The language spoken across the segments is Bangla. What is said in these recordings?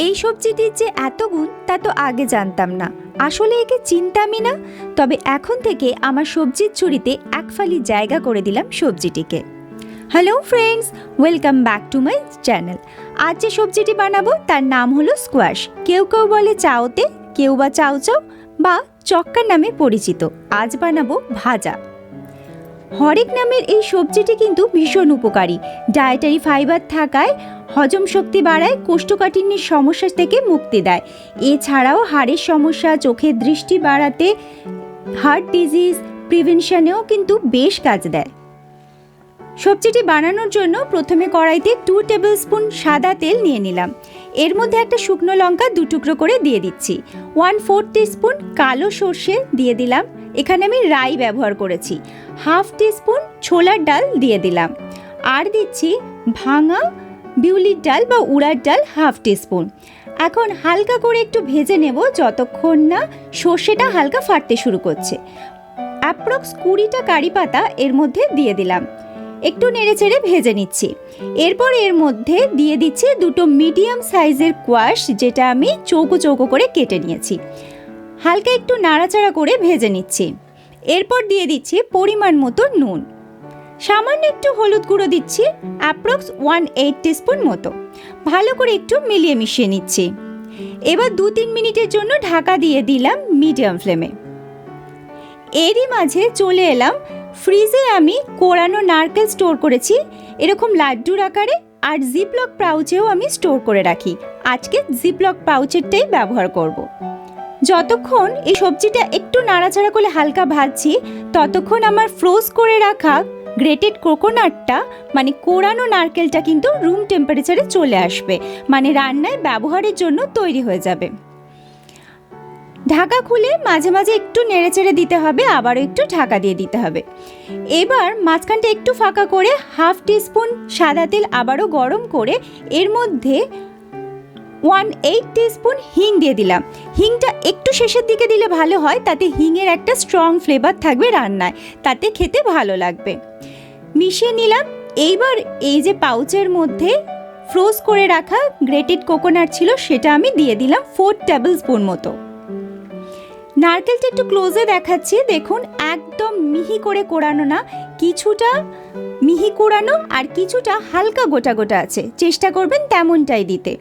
এই সবজিটির যে এত গুণ, তা তো আগে জানতাম না। আসলে একে চিনতামই না। তবে এখন থেকে আমার সবজির ঝুড়িতে এক ফালি জায়গা করে দিলাম সবজিটিকে। Hello friends, welcome back to my channel. আজ যে সবজিটি বানাবো, তার নাম হলো স্কোয়াশ। কেউ কেউ বলে চাওতে, কেউ বা চাউ চাউ বা চক্কার নামে পরিচিত। আজ বানাবো ভাজা। হরেক নামের এই সবজিটি কিন্তু ভীষণ উপকারী। ডায়েটারি ফাইবার থাকায় হজম শক্তি বাড়ায় কোষ্ঠকাঠিন্যের সমস্যা থেকে মুক্তি দেয়। এছাড়াও হাড়ের সমস্যা, চোখের দৃষ্টি বাড়াতে হার্ট ডিজিজ প্রিভেনশনেও কিন্তু বেশ কাজ দেয়। সবজিটি বানানোর জন্য প্রথমে কড়াইতে টু টেবিল স্পুন সাদা তেল নিয়ে নিলাম। এর মধ্যে একটা শুকনো লঙ্কা দু টুকরো করে দিয়ে দিচ্ছি। ওয়ান ফোর স্পুন কালো সর্ষে দিয়ে দিলাম। এখানে আমি রাই ব্যবহার করেছি। হাফ স্পুন ছোলার ডাল দিয়ে দিলাম। আর দিচ্ছি ভাঙা বিউলির ডাল বা উড়ার ডাল হাফ স্পুন এখন হালকা করে একটু ভেজে নেব যতক্ষণ না সর্ষেটা হালকা ফাটতে শুরু করছে। অ্যাপ্রক্স কুড়িটা কারি পাতা এর মধ্যে দিয়ে দিলাম। একটু নেড়েচেড়ে ভেজে নিচ্ছি। এরপর এর মধ্যে দিয়ে দিচ্ছি দুটো মিডিয়াম সাইজের কোয়াশ, যেটা আমি চৌকো চৌকো করে কেটে নিয়েছি। হালকা একটু নাড়াচাড়া করে ভেজে নিচ্ছি। এরপর দিয়ে দিচ্ছি পরিমাণ মতো নুন। সামান্য একটু হলুদ গুঁড়ো দিচ্ছি অ্যাপ্রক্স ওয়ান এইট টিস্পুন মতো। ভালো করে একটু মিলিয়ে মিশিয়ে নিচ্ছি। এবার দু তিন মিনিটের জন্য ঢাকা দিয়ে দিলাম মিডিয়াম ফ্লেমে এরই মাঝে চলে এলাম ফ্রিজে আমি কোরানো নারকেল স্টোর করেছি, এরকম লাড্ডুর আকারে, আর জিপলক পাউচেও আমি স্টোর করে রাখি। আজকে জিপলক পাউচেরটাই ব্যবহার করব। যতক্ষণ এই সবজিটা একটু নাড়াচাড়া করে হালকা ভাজছি, ততক্ষণ আমার ফ্রোজ করে রাখা গ্রেটেড কোকোনাটটা মানে কোরানো নারকেলটা কিন্তু রুম টেম্পারেচারে চলে আসবে মানে রান্নায় ব্যবহারের জন্য তৈরি হয়ে যাবে। ঢাকা খুলে মাঝে মাঝে একটু নেড়েচেড়ে দিতে হবে, আবারও একটু ঢাকা দিয়ে দিতে হবে। এবার মাঝখানটা একটু ফাঁকা করে হাফ টিস্পুন সাদা তেল আবারও গরম করে, এর মধ্যে ওয়ান এইট টিস্পুন হিং দিয়ে দিলাম। হিংটা একটু শেষের দিকে দিলে ভালো হয়, তাতে হিংয়ের একটা স্ট্রং ফ্লেভার থাকবে রান্নায়, তাতে খেতে ভালো লাগবে। মিশিয়ে নিলাম। এইবার এই যে পাউচের মধ্যে ফ্রোজ করে রাখা গ্রেটেড কোকোনাট ছিল, সেটা আমি দিয়ে দিলাম ফোর টেবিল স্পুন মতো। নারকেলটা একটু ক্লোজে দেখাচ্ছি। দেখুন, একদম মিহি করে কোড়ানো না, কিছুটা মিহি কোড়ানো আর কিছুটা হালকা গোটা গোটা আছে। চেষ্টা করবেন তেমনটাই দিতে।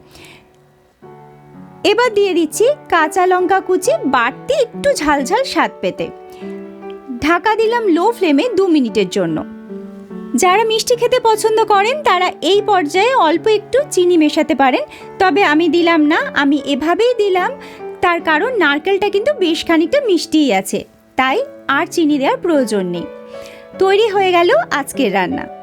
এবার দিয়ে দিচ্ছি কাঁচা লঙ্কা কুচি, বাড়তি একটু ঝালঝাল স্বাদ পেতে। ঢাকা দিলাম লো ফ্লেমে দু মিনিটের জন্য। যারা মিষ্টি খেতে পছন্দ করেন, তারা এই পর্যায়ে অল্প একটু চিনি মেশাতে পারেন। তবে আমি দিলাম না, আমি এভাবেই দিলাম। তার কারণ নারকেলটা কিন্তু বেশ খানিকটা মিষ্টিই আছে। তাই আর চিনি দেওয়ার প্রয়োজন নেই। তৈরি হয়ে গেল আজকের রান্না।